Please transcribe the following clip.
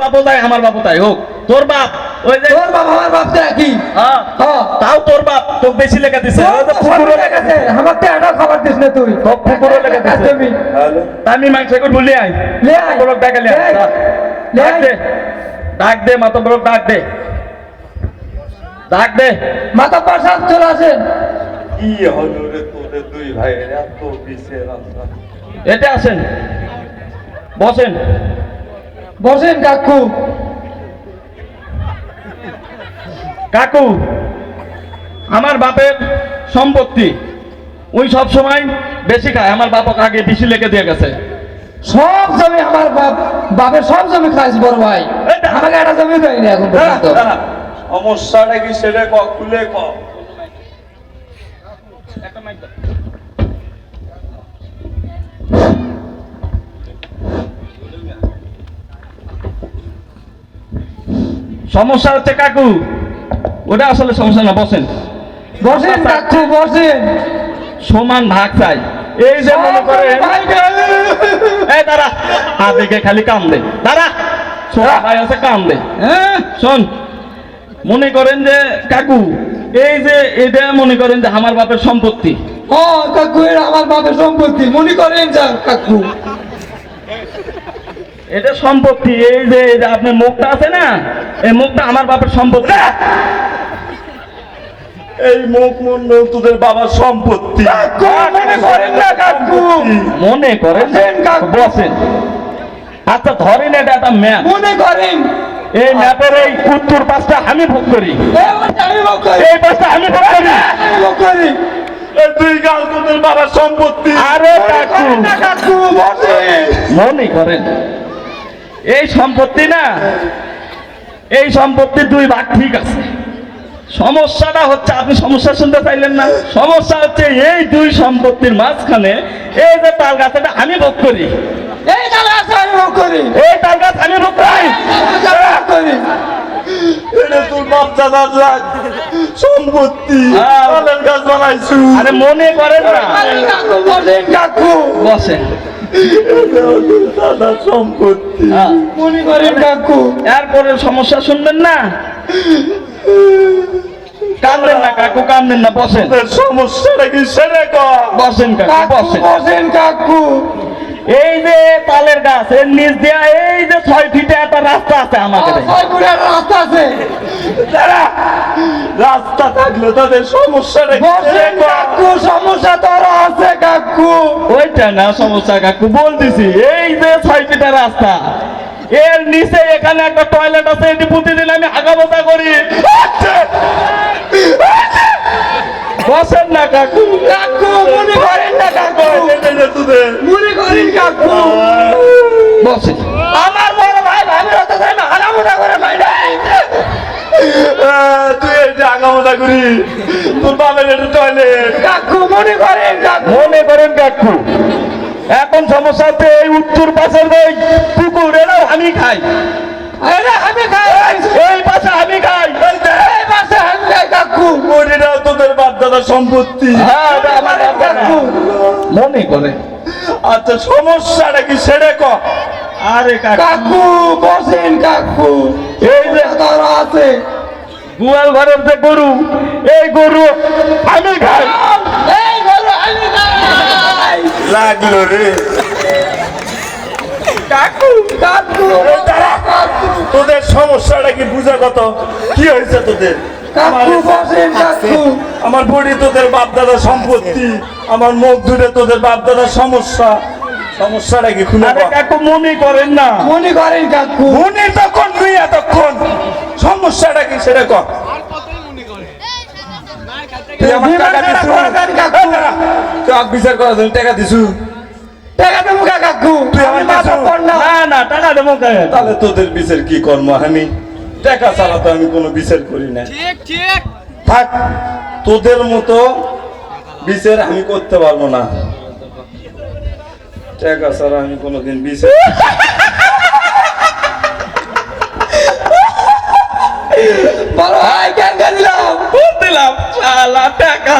বাপু তাই আমার বাপু তাই হোক। তোর বাপ ওই যে তোর বাবা আমার বাপ তো একই। হ্যাঁ হ্যাঁ। তাও তোর বাপ তোকে বেশি লেখা দিছে। পুকুরও লেখা দিছে আমাকে একটা খাবার দিস না তুই। তোর পুকুরও লেখা দিছে তুমি আমি মাংস করে বলি আই। লে আয়। বড় ডাকে লে দে। ডাক দে মাতো বড় ডাক দে। ডাক দে। মাথা পাশা চলে আসেন। কি হলো রে তোদের দুই ভাইয়ের? এত আসেন। বসেন। বসেন কাকু। কাকু আমার বাপের সম্পত্তি ওই সব সময় বেশি খায়। আমার বাপক আগে বেশি লেগে দিয়ে গেছে। সব জমি আমার বাপ বাপের সব জমি খাইস বড় ভাই। আমাকে একটা জমি দেয়নি এখন পর্যন্ত। সমস্যাটা কি সেটা ক খুলে ক। সমস্যা হচ্ছে কাকু। ওটা আসলে সমস্যা না বসেন। বসেন কাকু বসেন। সমান ভাগ চাই। এই যে মনে করেন। এই দাঁড়া আবেগে খালি কাম দে। দাঁড়া ছোট ভাই আছে কাম দে। হ্যাঁ। শোন মনে করেন যে কাকু এই যে এটা মনে করেন যে আমার বাপের সম্পত্তি। ও কাকু এটা আমার বাপের সম্পত্তি। মনে করেন যা কাকু। এটা সম্পত্তি এই যে আপনার মুখটা আছে না এই মুখটা আমার বাপের সম্পত্তি। এই মুখ মন্ডল তোদের বাবার সম্পত্তি। মনে করেন না কাকু? মনে করেন বসেন, আচ্ছা ধরেন এটা একটা ম্যাপ। মনে করেন। এই ম্যাপের এই উত্তর পাশটা আমি ভোগ করি। এই আমার আমি ভোগ করি। পাশটা আমি ভোগ করি। ভোগ করি। দুই গাল তোদের বাবার সম্পত্তি। আরে কাকু। মনে করেন। এই সম্পত্তি না এই সম্পত্তি দুই ভাগ ঠিক আছে। সমস্যাটা হচ্ছে আপনি সমস্যা শুনতে চাইলেন না। সমস্যা হচ্ছে এই দুই সম্পত্তির মাঝখানে এই যে তাল গাছটা আমি ভোগ করি। এই তাহলে আছে আমি ভোগ করি। এই তাল গাছ আমি ভোগ করি। করি। এটা তোর বাপ দাদার লাগ সম্পত্তি। হ্যাঁ। গাছ আরে মনে করেন না। বসেন। সম্পত্তি। হ্যাঁ। মনে করেন কাকু। এরপরে সমস্যা শুনবেন না? কান্দেন না কাকু কান্দেন না বসেন। সমস্যা সমস্যাটা কি ক বসেন কাকু বসেন কাকু। এই যে তালের গাছ এর নিচ দিয়া এই যে ছয় ফিটে একটা রাস্তা আছে আমাদের। ছয় ফুটের রাস্তা আছে। রাস্তা থাকলে তাদের কাকু সমস্যা তোর আছে কাকু। ওইটা না সমস্যা কাকু বলতেছি এই যে ছয় ফিটের রাস্তা এর নিচে এখানে একটা টয়লেট আছে এটি প্রতিদিন আমি আগামতা করি। বসেন না কাকু। কাকু মনে করেন কাকু কাকু কাকু কাকু এখন সমস্যা হচ্ছে এই উত্তর পাশের ওই পুকুর এরাও আমি খাই আমি খাই এই পাশে খাই এই পাশে আমি কাকু তোদের বাপ সম্পত্তি হ্যাঁ আমার না। মনে করে। আচ্ছা সমস্যাটা কি সেটা ক। আরে কাকু। কাকু বসেন কাকু। এই যে তোর আছে। গোয়াল ঘরের যে গরু এই গরু আমি খাই। এই গরু আমি খাই। লাগল রে। কাকু কাকু। তোদের সমস্যাটা কি বুঝা কত? কি হয়েছে তোদের? আমার বডি তোদের বাপ দাদার সম্পত্তি আমার মুখ দূরে তোদের বাপ দাদার সমস্যা। সমস্যাটা কি খুলে আরে কাকু মনে করেন না। মনে করেন কাকু। তখন তুই এতক্ষণ। সমস্যাটা কি সেটা কর। বিচার করার জন্য টাকা দিছু। টাকা দেবো কা কাকু? তুই আমার না না টাকা দেবো? তাহলে তোদের বিচার কি কর্ম আমি টাকা ছাড়া তো আমি কোনো বিচার করি না। ঠিক ঠিক। থাক তোদের মতো বিচার আমি করতে পারব না। টাকা ছাড়া আমি কোনোদিন বিচার টাকা